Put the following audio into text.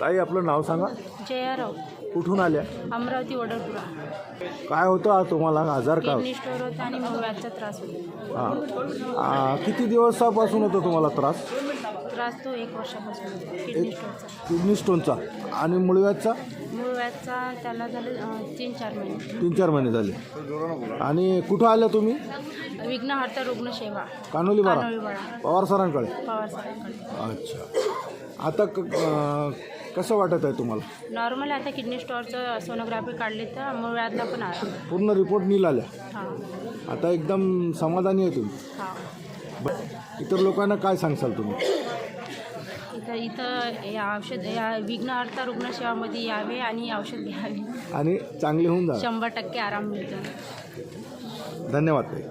ताई आपलं नाव सांगा. जयाराव कुठून आल्या? अमरावती वडोदरा काय होतं आज तुम्हाला? आजार का? किडनी स्टोर होता आणि मुळव्याधचा त्रास होता. हां. आ, किती दिवसापासून होतो तुम्हाला त्रास? त्रास तो एक वर्षापासून होता. किडनी स्टोनचा किडनी स्टोनचा आणि मुळव्याधचा मुळव्याधचा त्याला झाले अं, तीन चार महिने. तीन चार महिने झाले. आणि कुठं आल्या तुम्ही? विघ्नहर्ता रुग्णसेवा कानोली बारा. कानोळीवाडा पवार सरांकडे? पवार साहेबांकडे अच्छा. आता क अं, कसं वाटत आहे तुम्हाला? नॉर्मल आता किडनी स्टोअरचं सोनोग्राफी काढली तर मुळव्याधला पण आला पूर्ण रिपोर्ट हां. आता एकदम समाधानी आहे तुम्ही. हां. इतर लोकांना काय सांगसाल तुम्ही? इथं इथं या औषध या विघ्नहर्ता रुग्णसेवामध्ये यावे आणि औषध घ्यावे. आणि चांगले होऊन जा शंभर टक्के आराम मिळतो. धन्यवाद ताई.